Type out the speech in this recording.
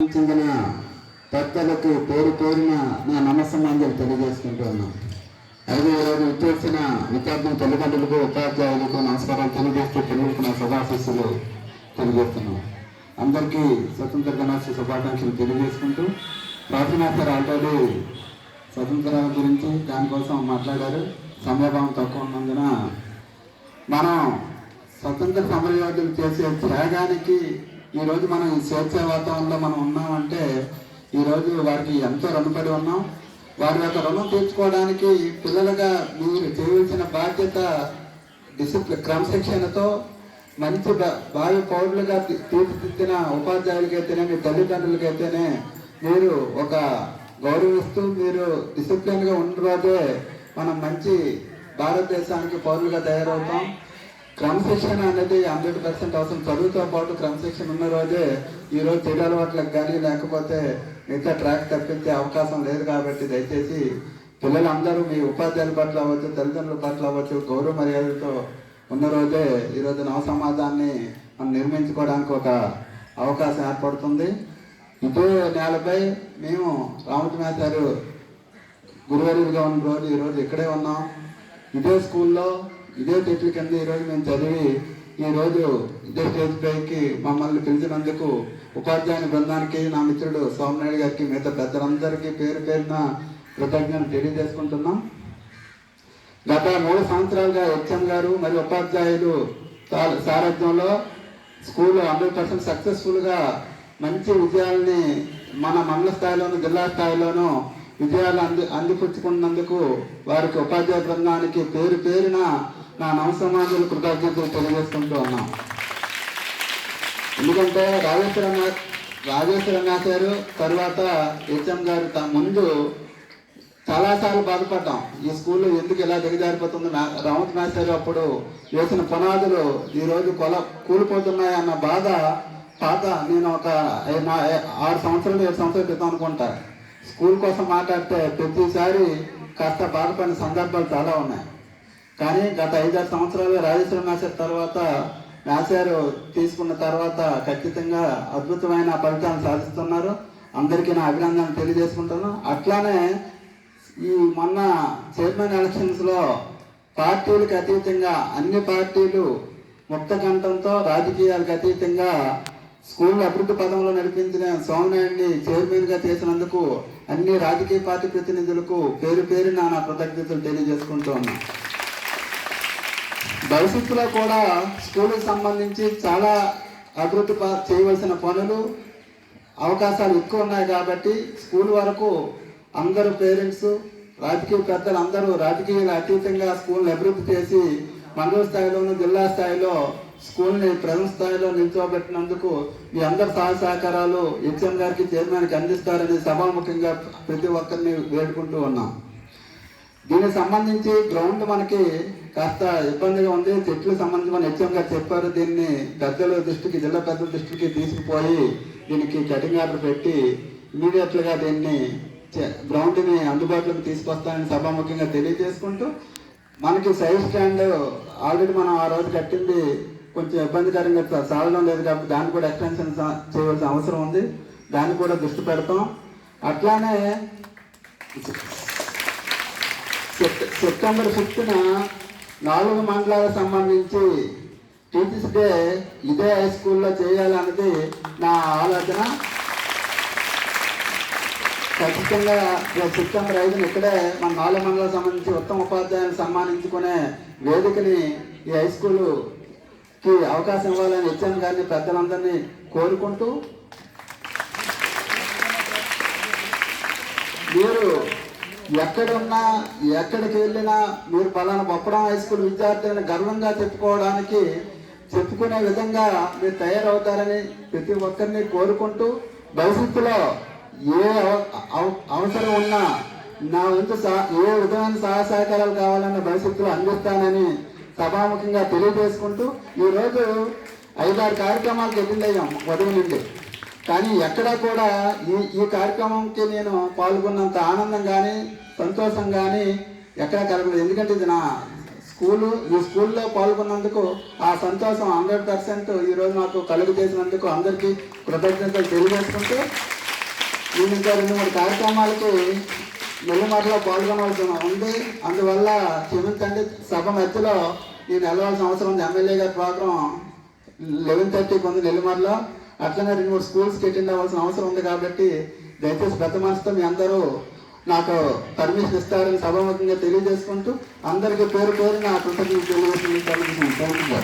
చెందిన పెద్దలకు పేరు పేరున నా నమస్సమాంజలు తెలియజేసుకుంటూ ఉన్నాం అలాగే ఈరోజు విచ్చేసిన విద్యార్థుల తల్లిదండ్రులకు ఉపాధ్యాయులకు నమస్కారాలు తెలియజేస్తూ పిల్లలకు నా శుభాశీస్సులు తెలియజేస్తున్నాం అందరికీ స్వతంత్ర దినోత్సవ శుభాకాంక్షలు తెలియజేసుకుంటూ ప్రాచీనాచారు ఆల్రెడీ స్వతంత్ర గురించి దానికోసం మాట్లాడారు. సమయభావం తక్కువ ఉన్నందున మనం స్వతంత్ర సమరయోధులు చేసే త్యాగానికి ఈరోజు మనం ఈ స్వేచ్ఛ వాతావరణంలో మనం ఉన్నామంటే ఈరోజు వారికి ఎంతో రుణపడి ఉన్నాం. వారి యొక్క రుణం తీర్చుకోవడానికి పిల్లలుగా మీరు చేయవలసిన బాధ్యత డిసిప్లిన్ క్రమశిక్షణతో మంచి బ- భావి పౌరులుగా తీర్చిదిద్దిన ఉపాధ్యాయులకైతేనే మీ తల్లిదండ్రులకైతేనే మీరు ఒక గౌరవిస్తూ మీరు డిసిప్లిన్గా ఉన్న రోజే మనం మంచి భారతదేశానికి పౌరులుగా తయారవుతాం. క్రమశిక్షణ అనేది హండ్రెడ్ పర్సెంట్ అవసరం. చదువుతో పాటు క్రమశిక్షణ ఉన్న రోజే ఈ రోజు చెడు అలవాట్లకు కానీ లేకపోతే మిగతా ట్రాక్ తప్పించే అవకాశం లేదు కాబట్టి దయచేసి పిల్లలందరూ మీ ఉపాధ్యాయుల పట్ల అవ్వచ్చు తల్లిదండ్రుల పట్ల అవ్వచ్చు గౌరవ మర్యాదలతో ఉన్న రోజే ఈరోజు నవ సమాజాన్ని మనం నిర్మించుకోవడానికి ఒక అవకాశం ఏర్పడుతుంది. ఇదే నేలపై మేము రామకృష్ణాచార్య గురువారిగా ఉన్న రోజు ఈరోజు ఇక్కడే ఉన్నాం. ఇదే స్కూల్లో ఇదే చెట్ల కింద ఈరోజు మేము చదివి ఈరోజు ఇదే స్టేజ్ పైకి మమ్మల్ని పిలిచినందుకు ఉపాధ్యాయుని బృందానికి నా మిత్రుడు సోమనాయుడు గారికి మిగతా పెద్దలందరికీ పేరు పేరున కృతజ్ఞత తెలియజేసుకుంటున్నాం. గత మూడు సంవత్సరాలుగా హెచ్ఎం గారు మరియు ఉపాధ్యాయులు సారథ్యంలో స్కూల్ హండ్రెడ్ పర్సెంట్ సక్సెస్ఫుల్గా మంచి విజయాల్ని మన మండల స్థాయిలోను జిల్లా స్థాయిలోనూ విజయాలు అంది అందిపుచ్చుకున్నందుకు వారికి ఉపాధ్యాయ బృందానికి పేరు పేరున నా నవసమాజులు కృతజ్ఞతలు తెలియజేసుకుంటూ ఉన్నాం. ఎందుకంటే రాజేశ్వర రాజేశ్వర గారు తర్వాత హెచ్ఎం గారు ముందు చాలాసార్లు బాధపడ్డాం. ఈ స్కూల్లో ఎందుకు ఇలా దిగజారిపోతుంది మా- రామత్ మాస్టర్ అప్పుడు వేసిన పునాదులు ఈరోజు కొల కూలిపోతున్నాయి అన్న బాధ పాత నేను ఒక ఆరు సంవత్సరాలు ఏడు సంవత్సరాల క్రితం అనుకుంటా. స్కూల్ కోసం మాట్లాడితే ప్రతిసారి కాస్త బాధపడిన సందర్భాలు చాలా ఉన్నాయి. కానీ గత ఐదారు సంవత్సరాలు రాజేశ్వర మాస్టర్ తర్వాత మాస్టర్ తీసుకున్న తర్వాత ఖచ్చితంగా అద్భుతమైన ఫలితాలు సాధిస్తున్నారు. అందరికీ నా అభినందనలు తెలియజేసుకుంటాను అట్లానే ఈ మొన్న చైర్మన్ ఎలక్షన్స్లో పార్టీలకు అతీతంగా అన్ని పార్టీలు ముక్త కంఠంతో రాజకీయాలకు అతీతంగా స్కూల్ అభివృద్ధి పదంలో నడిపించిన సోమనాయుడిని చైర్మన్గా చేసినందుకు అన్ని రాజకీయ పార్టీ ప్రతినిధులకు పేరు పేరున నా కృతజ్ఞతలు తెలియజేసుకుంటూ భవిష్యత్తులో కూడా స్కూల్కి సంబంధించి చాలా అభివృద్ధి చేయవలసిన పనులు అవకాశాలు ఎక్కువ ఉన్నాయి కాబట్టి స్కూల్ వరకు అందరూ పేరెంట్స్ రాజకీయ పెద్దలు అందరూ రాజకీయాలు అతీతంగా స్కూల్ని అభివృద్ధి చేసి మండల స్థాయిలోను జిల్లా స్థాయిలో స్కూల్ని ప్రజల స్థాయిలో నిల్చోబెట్టినందుకు మీ అందరి సహాయ సహకారాలు హెచ్ఎం గారికి చైర్మన్కి అందిస్తారని సభాముఖంగా ప్రతి ఒక్కరిని వేడుకుంటూ ఉన్నాం. దీనికి సంబంధించి గ్రౌండ్ మనకి కాస్త ఇబ్బందిగా ఉంది. చెట్లు సంబంధించి మన హెచ్ఎం గారు చెప్పారు. దీన్ని పెద్దల దృష్టికి జిల్లా పెద్దల దృష్టికి తీసుకుపోయి దీనికి కటింగ్ ఆర్డర్ పెట్టి ఇమీడియట్గా దీన్ని గ్రౌండ్ని అందుబాటులోకి తీసుకొస్తానని సభాముఖ్యంగా తెలియజేసుకుంటూ మనకి సైడ్ స్టాండ్ ఆల్రెడీ మనం ఆ రోజు కట్టింది కొంచెం ఇబ్బందికరంగా సా- సాగడం లేదు కాబట్టి దాన్ని కూడా ఎక్స్టెన్షన్ చేయవలసిన అవసరం ఉంది. దాన్ని కూడా దృష్టి పెడతాం. అట్లానే సెప్టెంబర్ ఫిఫ్త్న నాలుగు మండలాలకు సంబంధించి టీచర్స్ డే ఇదే హై స్కూల్లో చేయాలన్నది నా ఆలోచన. ఖచ్చితంగా సెప్టెంబర్ ఐదున ఇక్కడే మన నాలుగు మండలాలకు సంబంధించి ఉత్తమ ఉపాధ్యాయులు సన్మానించుకునే వేదికని ఈ హై స్కూల్కి అవకాశం ఇవ్వాలని హెచ్ఎం గారిని పెద్దలందరినీ కోరుకుంటూ మీరు ఎక్కడున్నా ఎక్కడికి వెళ్ళినా మీరు పలానా బొప్పడం హై స్కూల్ విద్యార్థులను గర్వంగా చెప్పుకోవడానికి చెప్పుకునే విధంగా మీరు తయారవుతారని ప్రతి ఒక్కరిని కోరుకుంటూ భవిష్యత్తులో ఏ అవసరం ఉన్నా నా వంతు ఏ విధమైన సహాయ సహకారాలు కావాలన్న భవిష్యత్తులో అందిస్తానని సభాముఖంగా తెలియజేసుకుంటూ ఈరోజు ఐదారు కార్యక్రమాలకు అటెండ్ అయ్యాం. నుండి. కానీ ఎక్కడా కూడా ఈ ఈ కార్యక్రమంకి నేను పాల్గొన్నంత ఆనందం కానీ సంతోషం కానీ ఎక్కడా కలగలేదు. ఎందుకంటే ఇది నా స్కూలు ఈ స్కూల్లో పాల్గొన్నందుకు ఆ సంతోషం హండ్రెడ్ పర్సెంట్ ఈరోజు నాకు కలుగు చేసినందుకు అందరికీ కృతజ్ఞతలు తెలియజేసుకుంటూ నేను ఇంకా రెండు మూడు కార్యక్రమాలకి నెల్లమాటలో పాల్గొనవలసి ఉంది. అందువల్ల క్షమించండి సభ మధ్యలో నేను వెళ్ళవలసిన అవసరం ఉంది. ఎమ్మెల్యే గారి ప్రోగ్రాం లెవెన్ థర్టీకి ఉంది నెల్లమాటలో అట్లనే రెండు మూడు స్కూల్స్కి అటెండ్ అవ్వాల్సిన అవసరం ఉంది కాబట్టి దయచేసి పెద్ద మనసుతో మీ అందరూ నాకు పర్మిషన్ ఇస్తారని సభాముఖంగా తెలియజేసుకుంటూ అందరికీ పేరు పేరు నా కృతజ్ఞతలు తెలియజేస్తున్నాను. Thank you